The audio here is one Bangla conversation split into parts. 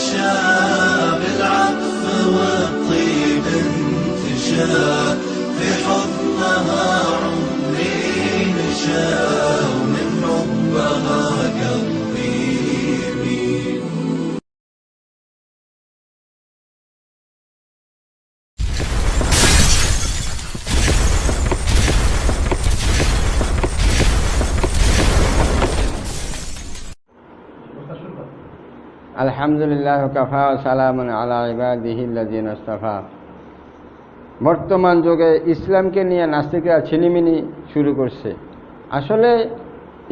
مشى আলহামদুলিল্লাহ, কাফা সালামন আলা ইবাদিহিল্লাদিন বর্তমান যুগে ইসলামকে নিয়ে নাস্তিকরা ছিনিমিনি শুরু করছে। আসলে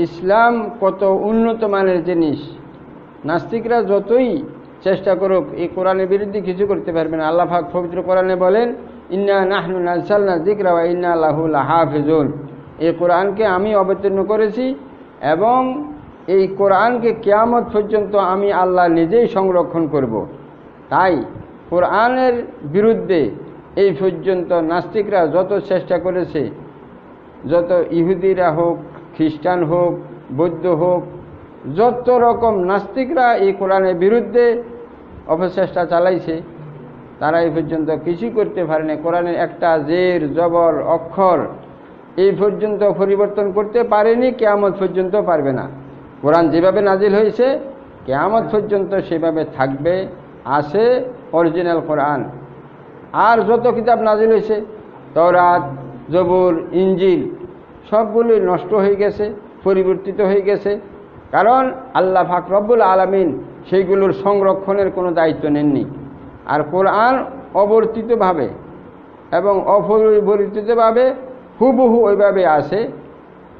ইসলাম কত উন্নত মানের জিনিস। নাস্তিকরা যতই চেষ্টা করুক, এই কোরআনের বিরুদ্ধে কিছু করতে পারবে না। আল্লাহ পাক পবিত্র কোরআনে বলেন, ইন্না নাহনু নাজসালনা যিকরা ওয়া ইন্না লাহু লাহাফিজুন। এই কোরআনকে আমি অবতীর্ণ করেছি এবং এই কোরআনকে কেয়ামত পর্যন্ত আমি আল্লাহ নিজেই সংরক্ষণ করব। তাই কোরআনের বিরুদ্ধে এই পর্যন্ত নাস্তিকরা যত চেষ্টা করেছে, যত ইহুদিরা হোক, খ্রিস্টান হোক, বৌদ্ধ হোক, যত রকম নাস্তিকরা এই কোরআনের বিরুদ্ধে অপচেষ্টা চালাইছে, তারা এই পর্যন্ত কিছুই করতে পারেনি কোরআনের একটা জের, জবর, অক্ষর এই পর্যন্ত পরিবর্তন করতে পারেনি, কেয়ামত পর্যন্ত পারবে না কোরআন যেভাবে নাজিল হয়েছে, কেয়ামত পর্যন্ত সেভাবে থাকবে, আছে অরিজিনাল কোরআন। আর যত কিতাব নাজিল হয়েছে তরাত জবুর ইঞ্জিল সবগুলি নষ্ট হয়ে গেছে, পরিবর্তিত হয়ে গেছে। কারণ আল্লাহ ফাক রব্বুল আলমিন সেইগুলোর সংরক্ষণের কোনো দায়িত্ব নেননি। আর কোরআন অবর্তিতভাবে এবং অপরিবর্তিতভাবে হুবহু ওইভাবে আছে,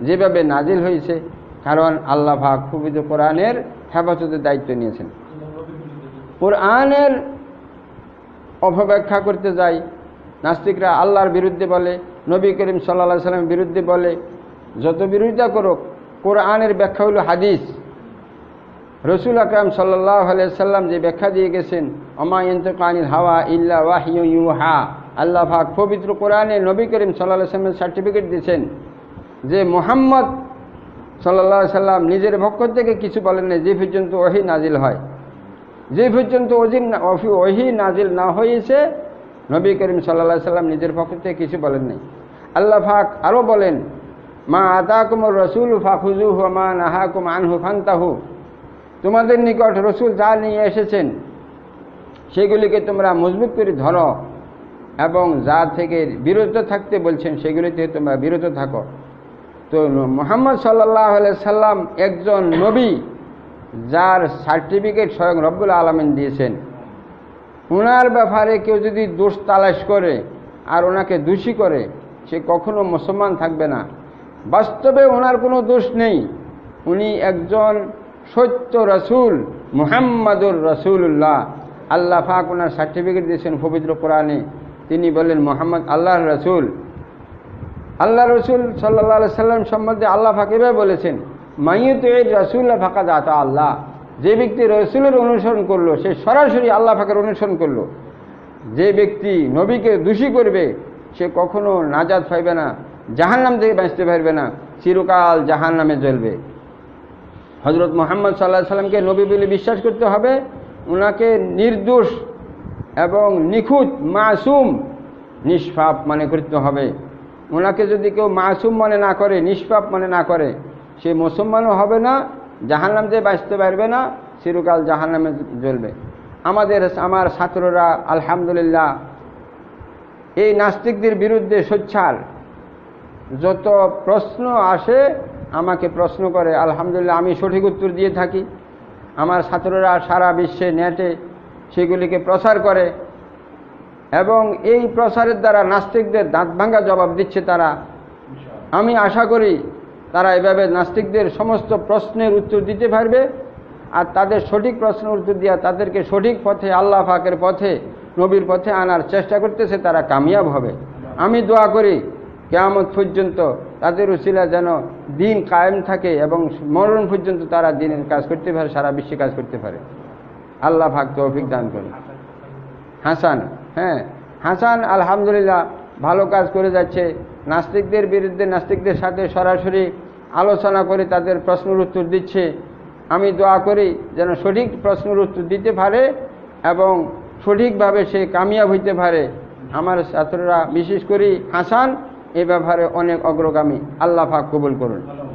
যেভাবে নাজিল হয়েছে কারণ আল্লাহ পাক পবিত্র কোরআনের হেফাজতের দায়িত্ব নিয়েছেন। কোরআনের অপব্যাখ্যা করতে যায় নাস্তিকরা আল্লাহর বিরুদ্ধে বলে, নবী করিম সাল্লা সাল্লামের বিরুদ্ধে বলে, যত বিরোধিতা করুক, কোরআনের ব্যাখ্যা হলো হাদিস। রসুল আকরাম সাল্লাহ সাল্লাম যে ব্যাখ্যা দিয়ে গেছেন অমায়ন্তকানির হাওয়া ইল্লা ওয়াহিউ হা আল্লাহ পাক পবিত্র কোরআনে নবী করিম সাল্লাহ সাল্লামের সার্টিফিকেট দিয়েছেন যে মোহাম্মদ সাল্লা সাল্লাম নিজের পক্ষ থেকে কিছু বলেন না যে পর্যন্ত ওহি নাজিল হয়। যে পর্যন্ত অজিন ওহি নাজিল না হয়েছে, নবী করিম সাল্লা সাল্লাম নিজের পক্ষ থেকে কিছু বলেন নাই। আল্লাহ ফাক আরও বলেন, মা আতাকুমর রসুল ফাখুজু মা নাহাকুম আনহু ফান্তাহু। তোমাদের নিকট রসুল যা নিয়ে এসেছেন, সেগুলিকে তোমরা মজবুত করে ধরো এবং যা থেকে বিরত থাকতে বলছেন সেগুলি থেকে তোমরা বিরত থাকো। তো মোহাম্মদ সাল্লাহ সাল্লাম একজন নবী, যার সার্টিফিকেট স্বয়ং রব্বুল আলমিন দিয়েছেন। ওনার ব্যাপারে কেউ যদি দোষ তালাশ করে আর ওনাকে দোষী করে, সে কখনো মুসলমান থাকবে না। বাস্তবে ওনার কোনো দোষ নেই। উনি একজন সত্য রসুল, মুহাম্মাদুর রসুল্লাহ আল্লাহ ফাক ওনার সার্টিফিকেট দিয়েছেন পবিত্র কোরআনে। তিনি বললেন, মোহাম্মদ আল্লাহর রসুল। আল্লাহ রসুল সাল্লা সাল্লাম সম্বন্ধে আল্লাহ ফাঁকিভাবে বলেছেন মাইয়ত এই রসুল্লাহ ফাঁকা দাতা আল্লাহ। যে ব্যক্তি রসুলের অনুসরণ করল, সে সরাসরি আল্লাহ ফাঁকের অনুসরণ করল। যে ব্যক্তি নবীকে দোষী করবে, সে কখনো নাজাদ পাইবে না জাহান নাম থেকে বাঁচতে পারবে না, চিরকাল জাহান নামে জ্বলবে। হজরত মোহাম্মদ সাল্লাহ সাল্লামকে নবী বলে বিশ্বাস করতে হবে ওনাকে নির্দোষ এবং নিখুঁত, মাসুম, নিষ্পাপ মানে করতে হবে। ওনাকে যদি কেউ মাসুম মনে না করে, নিষ্পাপ মনে না করে, সে মুসলমানও হবে না, জাহান্নাম দিয়ে বাঁচতে পারবে না, চিরকাল জাহান্নামে জ্বলবে। আমাদের, আমার ছাত্ররা, আলহামদুলিল্লাহ, এই নাস্তিকদের বিরুদ্ধে সোচ্চার যত প্রশ্ন আসে, আমাকে প্রশ্ন করে, আলহামদুলিল্লাহ, আমি সঠিক উত্তর দিয়ে থাকি। আমার ছাত্ররা সারা বিশ্বে নেটে সেগুলিকে প্রচার করে এবং এই প্রচারের দ্বারা নাস্তিকদের দাঁত ভাঙ্গা জবাব দিচ্ছে তারা। আমি আশা করি তারা এভাবে নাস্তিকদের সমস্ত প্রশ্নের উত্তর দিতে পারবে আর তাদের সঠিক প্রশ্নের উত্তর দিয়া তাদেরকে সঠিক পথে, আল্লাহ ফাকের পথে, নবীর পথে আনার চেষ্টা করতেছে, তারা কামিয়াব হবে। আমি দোয়া করি, কেয়ামত পর্যন্ত তাদের উচিলা যেন দিন কায়েম থাকে এবং মরণ পর্যন্ত তারা দিনের কাজ করতে পারে, সারা বিশ্বে কাজ করতে পারে। আল্লাহ ফাক তৌফিক দান করি হাসান। হ্যাঁ হাসান আলহামদুলিল্লাহ ভালো কাজ করে যাচ্ছে। নাস্তিকদের বিরুদ্ধে নাস্তিকদের সাথে সরাসরি আলোচনা করে তাদের প্রশ্নের উত্তর দিচ্ছে। আমি দোয়া করি যেন সঠিক প্রশ্নের উত্তর দিতে পারে এবং সঠিকভাবে সে কামিয়াব হইতে পারে। আমার ছাত্ররা বিশেষ করে হাসান, এ ব্যাপারে অনেক অগ্রগামী। আল্লাহ পাক কবুল করুন।